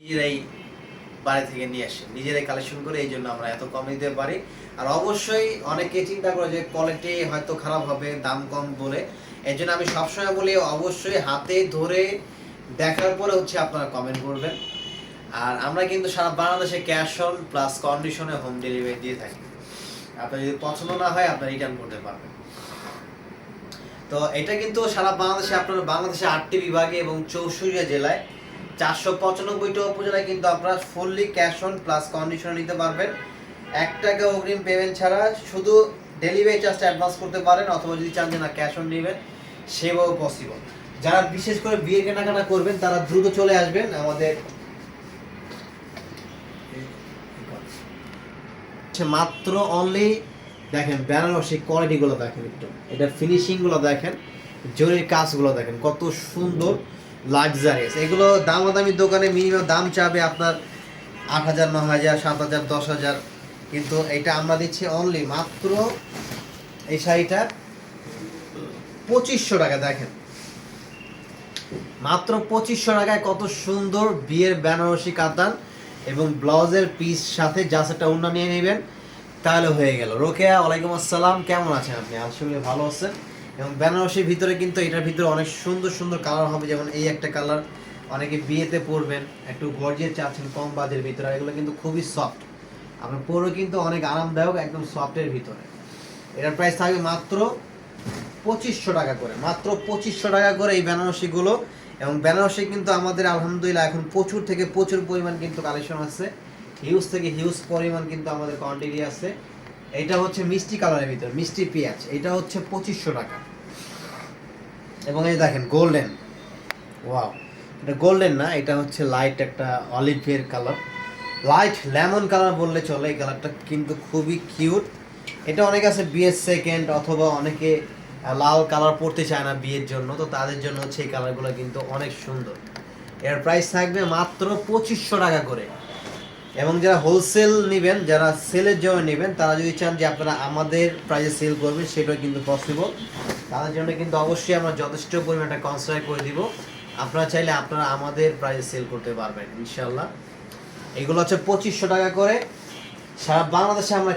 নিজেরাই বাড়ি থেকে নিয়ে আসে। নিজেরাই কালেকশন করে এই জন্য আমরা এত কম দিতে পারি। আর অবশ্যই অনেকে চিন্তা করে যে কোয়ালিটি হয়তো খারাপ হবে, দাম কম বলে। এই জন্য আমি সবসময় বলি, অবশ্যই হাতে ধরে দেখার পরে হচ্ছে আপনারা কমেন্ট করবেন। আর আমরা কিন্তু সারা বাংলাদেশে ক্যাশ অন প্লাস কন্ডিশনে হোম ডেলিভারি দিয়ে থাকি। আপনার যদি পছন্দ না হয়, আপনার রিটার্ন করতে পারবেন। তো এটা কিন্তু সারা বাংলাদেশে, আপনার বাংলাদেশে আটটি বিভাগে এবং চৌষট্টি জেলায় চারশো পঁচানব্বইটা উপজেলায় কিন্তু আপনারা fully cash on plus condition নিতে পারবেন। এক টাকা অগ্রিম পেমেন্ট ছাড়া শুধু ডেলিভারি চার্জটা অ্যাডভান্স করতে পারেন অথবা যদি চান যে না ক্যাশ অন নেবেন সেভাবে পসিবল যারা বিশেষ করে বিয়ের কেনাকাটা করবেন, তারা দ্রুত চলে আসবেন আমাদের মাত্র অনলি দেখেন বেনারসি কোয়ালিটিগুলো দেখেন একটু। এটা ফিনিশিংগুলো দেখেন, জরির কাজগুলো দেখেন, কত সুন্দর। লাক্সারিয়াস এগুলো দামাদামি দোকানে মিনিমাম দাম চাবে আপনার আট হাজার ন হাজার, সাত হাজার, দশ হাজার। কিন্তু এটা আমরা দিচ্ছি অনলি মাত্র এই শাড়িটা পঁচিশশো টাকা, দেখেন। মাত্র পঁচিশশো টাকায় কত সুন্দর বিয়ের বেনারসি কাতান এবং ব্লাউজের পিস সাথে যা সেটা অন্য নিয়ে নেবেন, তাহলে হয়ে গেল। রোকেয়া, ওয়ালাইকুম আসসালাম। কেমন আছেন আপনি? আসলে ভালো আছেন? এবং বেনারসির ভিতরে কিন্তু এটার ভিতরে অনেক সুন্দর সুন্দর কালার হবে, যেমন এই একটা কালার অনেকে বিয়েতে পরবেন, একটু গর্জিয়ে চাচ্ছেন কম বাজের ভিতরে এগুলো কিন্তু খুবই সফট আপনার পরে কিন্তু অনেক আরামদায়ক, একদম সফটের ভিতরে। এটার প্রাইস থাকবে মাত্র পঁচিশশো টাকা করে, মাত্র পঁচিশশো টাকা করে এই বেনারসিগুলো। এবং বেনারসি কিন্তু আমাদের, আলহামদুলিল্লাহ, এখন প্রচুর থেকে প্রচুর পরিমাণ কিন্তু কালেকশন আছে। হিউজ থেকে হিউজ পরিমাণ কিন্তু আমাদের কোয়ান্টিটি আছে। এটা হচ্ছে মিষ্টি কালারের ভিতরে, মিষ্টি পেঁয়াজ, এটা হচ্ছে পঁচিশশো টাকা। এবং এই দেখেন গোল্ডেন ওয়াও এটা গোল্ডেন না, এটা হচ্ছে লাইট একটা অলিভের কালার লাইট লেমন কালার বললে চলে, এই কালারটা কিন্তু খুবই কিউট এটা অনেকে আছে বিয়ের সেকেন্ড অথবা অনেকে লাল কালার পরতে চায় না বিয়ের জন্য, তো তাদের জন্য হচ্ছে এই কালারগুলো কিন্তু অনেক সুন্দর। এর প্রাইস থাকবে মাত্র পঁচিশশো টাকা করে। এবং যারা হোলসেল নেবেন, যারা সেলের জন্য নেবেন, তারা যদি চান যে আপনারা আমাদের প্রাইসে সেল করবেন, সেটাও কিন্তু পসিবল তাদের জন্য কিন্তু অবশ্যই আমরা যথেষ্ট পরিমাণে কনসিডার করে দিব। আপনারা চাইলে আপনারা আমাদের প্রাইসে সেল করতে পারবেন ইনশাল্লাহ এগুলো হচ্ছে পঁচিশশো টাকা করে। সারা বাংলাদেশে আমরা